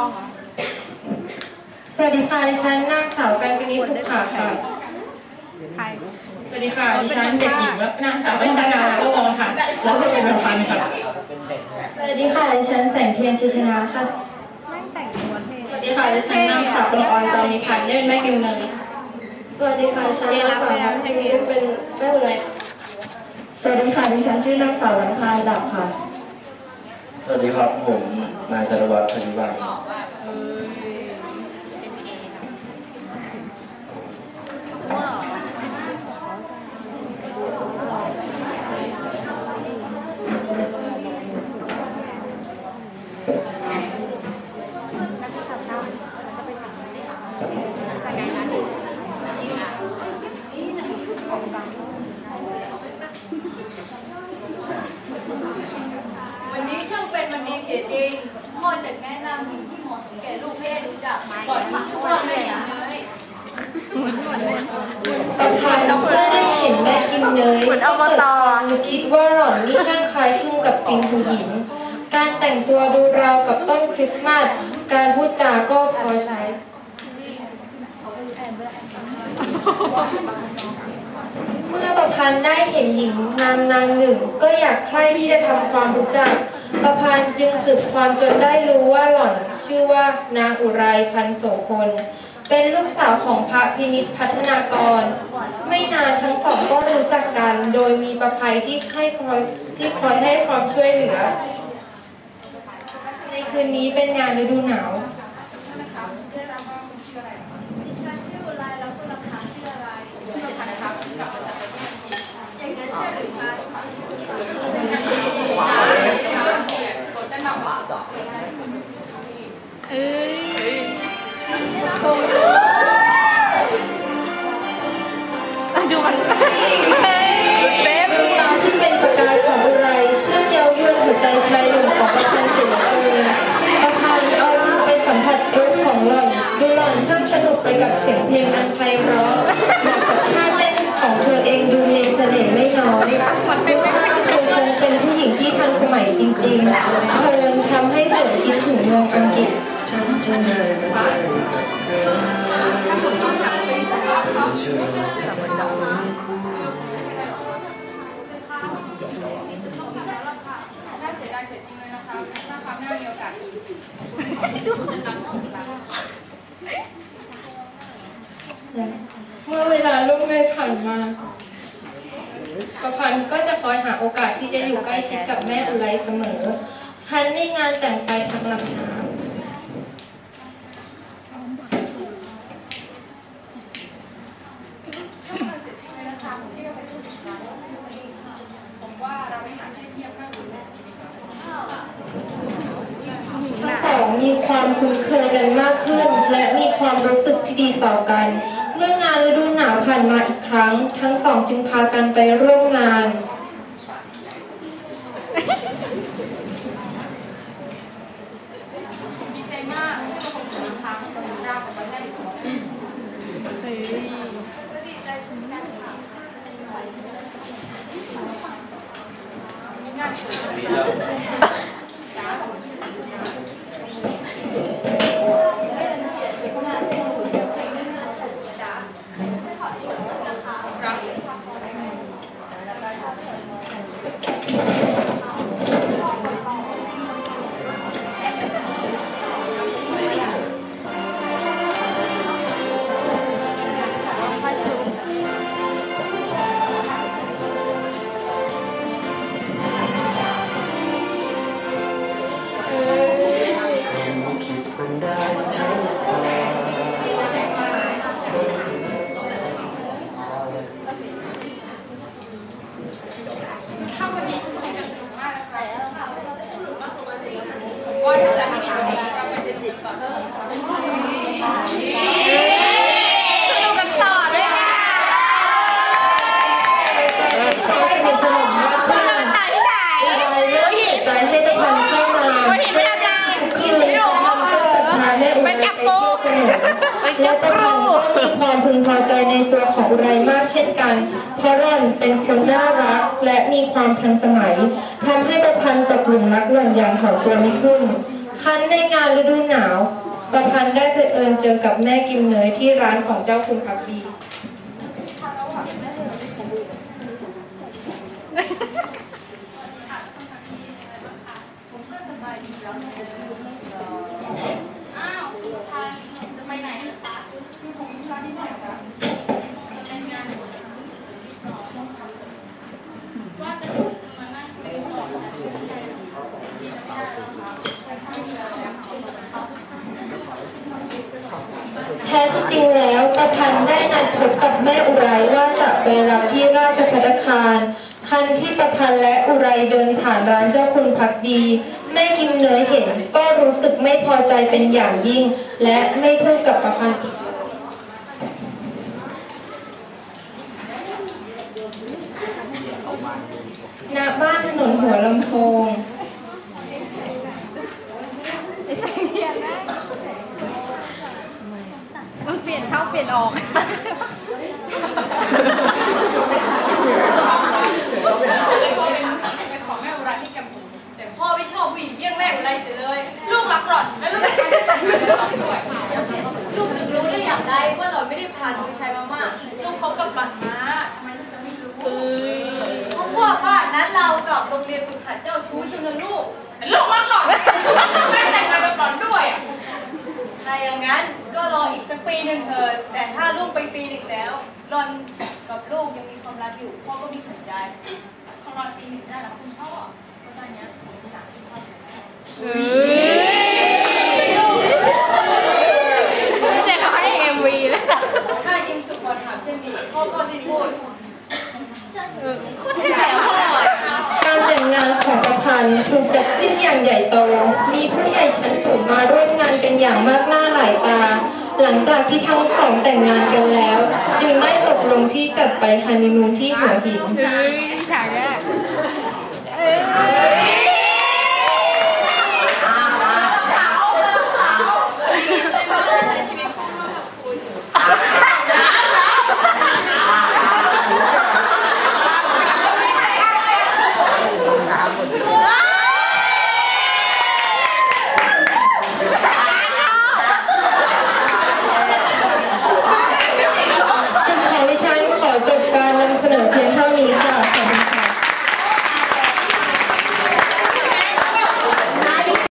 องเหรอ สวัสดีค่ะ ดิฉันนางสาวกันกนิษฐ์สุขาค่ะ ใคร สวัสดีค่ะ ดิฉันเด็กหญิงและนางสาวรัตนาโลวงค่ะ แล้วก็เป็นประพันธ์ค่ะ สวัสดีค่ะ ดิฉันแสงเทียนชิชนาค่ะแม่งแต่งตัวเท่สวัสดีค่ะ ดิฉันนางสาวปนออนจอมีพันธ์เล่นแม่กิมเนยสวัสดีค่ะดิฉันนางสาวพันธ์เทคนิคเป็นแม่อุไรสวัสดีค่ะดิฉันชื่อนางสาววันพาดับค่ะ สวัสดีครับผมนายจารวัฒน์ชนิวัฒน์ วันนี้ช่างเป็นวันดีเสี ยจริงพ่อจะแนะนำสิ่งที่เหมาะสมแก่ลูกให้ได้รู้จักก่อนที่ชื่อว่าแม่อย่างน้อยประพันธ์เมื่อได้เห็นแม่กิมเนยก็เกิดความนึกคิดว่าหล่อนนี่ช่างคล้ายคลึงกับซินผู้หญิง การแต่งตัวดูราวกับต้นคริสต์มาส การพูดจาก็พอใช้เมื่อประพันธ์ได้เห็นหญิงงามนางหนึ่ง ก็อยากใคร่ที่จะทำความรู้จักประพันธ์ จึงสืบความจนได้รู้ว่าหล่อนชื่อว่านางอุไรพันโสพลเป็นลูกสาวของพระพินิษพัฒนากร ไม่นานทั้งสองก็รู้จักกัน โดยมีประภัยที่ให้คอยที่คอยให้ความช่วยเหลือ ในคืนนี้เป็นงานฤดูหนาว ดิฉันชื่ออะไรแล้วคุณราคาชื่ออะไรชื่อพันธ์ครับกลับมาจากประเทศอังกฤษอยากจะเชื่อหรือคะจ้าเกียรติคนตั้งหนักว่า เอ้ย ดูมันเฮ้ยเซฟดวงตาที่เป็นประกายของอุไรช่างเย้ายวนหัวใจชายหนุ่มของประพันธ์เสียเอเกินประพันธ์เอามือไปสัมผัสเอวของหล่อนดูหล่อนช่างสนุกไปกับเสียงเพลงอันไพเราะเหมาะกับท่าเต้นของเธอเองดูมีเสน่ห์ไม่น้อยดูว่าเธอคงเป็นผู้หญิงที่ทันสมัยจริงๆเธอยังทำให้ผมคิดถึงเมืองอังกฤษ น่าเสียดายเสียจริงเลยนะคะถ้าคราวหน้ามีโอกาสอีกเมื่อเวลาล่วงเลยผ่านมาประพันธ์ก็จะคอยหาโอกาสที่จะอยู่ใกล้ชิดกับแม่อุไรเสมอ ทันในงานแต่งไฟทางลำน้ำ ช่างมันเสียจริงเลยนะคะที่เราไปพูดถึงร้านจริงค่ะผมว่าเราไม่หาที่เทียบนั่งดูในสกีดีกว่า ทั้งสองมี ความคุ้นเคยกันมากขึ้น และมีความรู้สึกที่ดีต่อกัน เมื่องานฤดูหนาวผ่านมาอีกครั้ง ทั้งสองจึงพากันไปร่วมงานดีใจ และประพันก็มีความพึงพอใจในตัวของอุไรมากเช่นกัน เพราะหล่อนเป็นคนน่ารักและมีความทันสมัยทำให้ประพันธ์ตกหลุมรักหล่อนอย่างถอนตัวไม่ขึ้น คันในงานฤดูหนาวประพันธ์ได้ไปเอิญเจอกับแม่กิมเนยที่ร้านของเจ้าคุณพักดี ผมก็สบายดีแล้วนะ อ้าวทานจะไปไหนเหรอคะคือผมมีธุระนิดหน่อยครับจะเป็นงานอยู่ว่าจะชวนมานั่งคุยก่อนแต่ที่จะไม่ได้แล้วครับ แท้ที่จริงแล้วประพันธ์ได้นัดพบกับแม่อุไรว่าจะไปรับที่ราชพัฒคารคันที่ประพันธ์และอุไรเดินผ่านร้านเจ้าคุณพักดี แม่กิมเนยเห็นก็รู้สึกไม่พอใจเป็นอย่างยิ่ง และไม่พูดกับประพันธ์อีกเลยณบ้านถนนหัวลำโพง มัน เข้าเปลี่ยนออกเป็นขอแม่อุไรที่แกมพูแต่พ่อไม่ชอบผู้หญิงเยี่ยงแม่อะไรเสียเลย ลูกรักหล่อนและลูกจะทำให้ใส่ด้วยลูกถึงรู้ได้อย่างไรว่าหล่อนไม่ได้พาตัวชายมาม่าลูกคบกับหล่อนมาทำไมลูกจะไม่รู้เพราะว่าบ้านนั้นเรากับโรงเรียนฝึกหัดเจ้าชู้ใช่ไหมลูกลูกรักหล่อนไม่แต่งงานกับหล่อนด้วยอะ ถ้าอย่างนั้นก็รออีกสักปีหนึ่งเถอะแต่ถ้าล่วงไปปีหนึ่งแล้วหล่อนกับลูกยังมีความรักอยู่พ่อก็ไมีขัดใจของเราปีหนึ่งได้แล้วคุณพ่อเพราะตอนเนี้ยผมอยากที่พ่อเสียแม่เด็กเขาให้เอ็มวีเลยถ้ายิงสุกรถามเช่นนี้พ่อก็ได้พูดคุณแถวพ่อการแต่งงานของประพันธ์ถูกจัดขึ้นอย่างใหญ่โต มีผู้ใหญ่ชั้นสูงมาร่วม หลังจากที่ทั้งสองแต่งงานกันแล้ว จึงได้ตกลงที่จะไปฮันนีมูนที่หัวหิน เฮ้ยฉา